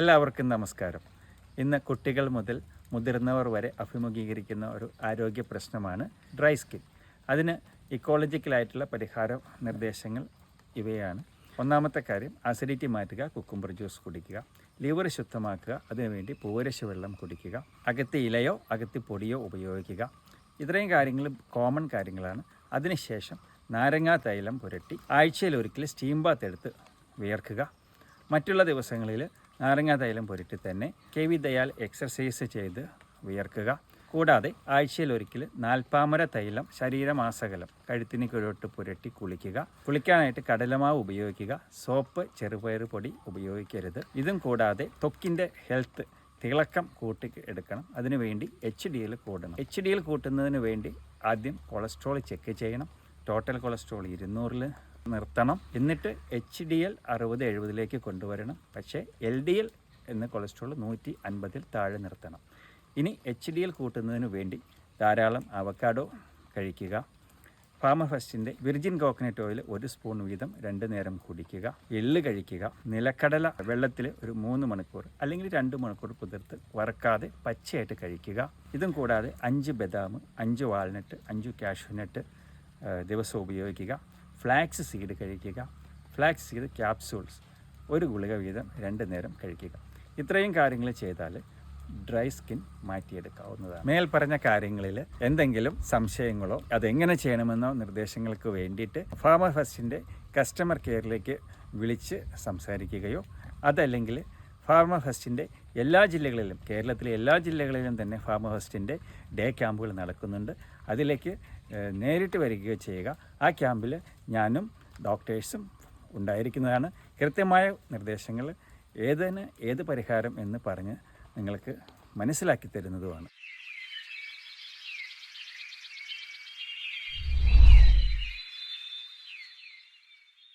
എല്ലാവർക്കും നമസ്കാരം. ഇന്ന് കുട്ടികൾ മുതൽ മുതിർന്നവർ വരെ അഭിമുഖീകരിക്കുന്ന ഒരു ആരോഗ്യ പ്രശ്നമാണ് ഡ്രൈ സ്കിൻ. അതിന് ഇക്കോളജിക്കലായിട്ടുള്ള പരിഹാര നിർദ്ദേശങ്ങൾ ഇവയാണ്. ഒന്നാമത്തെ കാര്യം അസിഡിറ്റി മാറ്റുക കുക്കുംബർ ജ്യൂസ് കുടിക്കുക ലിവർ ശുദ്ധമാക്കുക അതിനുവേണ്ടി പൂവരശ വെള്ളം കുടിക്കുക അകത്തി ഇലയോ അകത്തി പൊടിയോ ഉപയോഗിക്കുക. ഇത്രയും കാര്യങ്ങൾ കോമൺ കാര്യങ്ങളാണ്. അതിനുശേഷം നാരങ്ങാ തൈലം പുരട്ടി ആഴ്ചയിൽ ഒരിക്കൽ സ്റ്റീം ബാത്ത് എടുത്ത് വിയർക്കുക. മറ്റുള്ള ദിവസങ്ങളിൽ നാരങ്ങാ തൈലം പുരട്ടി തന്നെ കെവി ദയാൽ എക്സർസൈസ് ചെയ്ത് വിയർക്കുക. കൂടാതെ ആഴ്ചയിൽ ഒരിക്കൽ നാൽപ്പാമര തൈലം ശരീരമാസകലം കഴുത്തിന് കിഴോട്ട് പുരട്ടി കുളിക്കുക. കുളിക്കാനായിട്ട് കടലമാവ് ഉപയോഗിക്കുക. സോപ്പ് ചെറുപയർ പൊടി ഉപയോഗിക്കരുത്. ഇതും കൂടാതെ ത്വക്കിന്റെ ഹെൽത്ത് തിളക്കം കൂട്ടി എടുക്കണം. അതിനുവേണ്ടി എച്ച് ഡി എൽ കൂടണം. എച്ച് ഡി എൽ കൂട്ടുന്നതിന് വേണ്ടി ആദ്യം കൊളസ്ട്രോൾ ചെക്ക് ചെയ്യണം. ടോട്ടൽ കൊളസ്ട്രോൾ ഇരുന്നൂറിൽ നിർത്തണം. എന്നിട്ട് എച്ച് ഡി എൽ അറുപത് എഴുപതിലേക്ക് കൊണ്ടുവരണം. പക്ഷേ എൽ ഡി എൽ എന്ന കൊളസ്ട്രോൾ നൂറ്റി അൻപതിൽ താഴെ നിർത്തണം. ഇനി എച്ച് ഡി എൽ കൂട്ടുന്നതിന് വേണ്ടി ധാരാളം അവക്കാഡോ കഴിക്കുക. ഫാമ ഫസ്റ്റിന്റെ വിർജിൻ കോക്കനട്ട് ഓയിൽ ഒരു സ്പൂൺ വീതം രണ്ട് നേരം കുടിക്കുക. എള്ള് കഴിക്കുക. നിലക്കടല വെള്ളത്തിൽ ഒരു മൂന്ന് മണിക്കൂർ അല്ലെങ്കിൽ രണ്ട് മണിക്കൂർ കുതിർത്ത് വറക്കാതെ പച്ചയായിട്ട് കഴിക്കുക. ഇതും കൂടാതെ അഞ്ച് ബദാം അഞ്ച് വാൾനട്ട് അഞ്ച് കാഷ്യൂനട്ട് ദിവസം ഉപയോഗിക്കുക. ഫ്ലാക്സ് സീഡ് കഴിക്കുക. ഫ്ലാക്സ് സീഡ് ക്യാപ്സൂൾസ് ഒരു ഗുളിക വീതം രണ്ട് നേരം കഴിക്കുക. ഇത്രയും കാര്യങ്ങൾ ചെയ്താൽ ഡ്രൈ സ്കിൻ മാറ്റിയെടുക്കാവുന്നതാണ്. മേൽ പറഞ്ഞ കാര്യങ്ങളിൽ എന്തെങ്കിലും സംശയങ്ങളോ അതെങ്ങനെ ചെയ്യണമെന്നോ നിർദ്ദേശങ്ങൾക്ക് വേണ്ടിയിട്ട് ഫാമർ ഫസ്റ്റിന്റെ കസ്റ്റമർ കെയറിലേക്ക് വിളിച്ച് സംസാരിക്കുകയോ അതല്ലെങ്കിൽ ഫാർമർ ഫെസ്റ്റിന്റെ എല്ലാ ജില്ലകളിലും കേരളത്തിലെ എല്ലാ ജില്ലകളിലും തന്നെ ഫാർമർ ഫെസ്റ്റിന്റെ ഡേ ക്യാമ്പുകൾ നടക്കുന്നുണ്ട്. അതിലേക്ക് നേരിട്ട് വരികയോ ചെയ്യുക ആ ക്യാമ്പിൽ ഞാനും ഡോക്ടേഴ്സും ഉണ്ടായിരിക്കുന്നതാണ്. കൃത്യമായ നിർദ്ദേശങ്ങൾ ഏതിന് ഏത് പരിഹാരം എന്ന് പറഞ്ഞ് നിങ്ങൾക്ക് മനസ്സിലാക്കി തരുന്നതുമാണ്.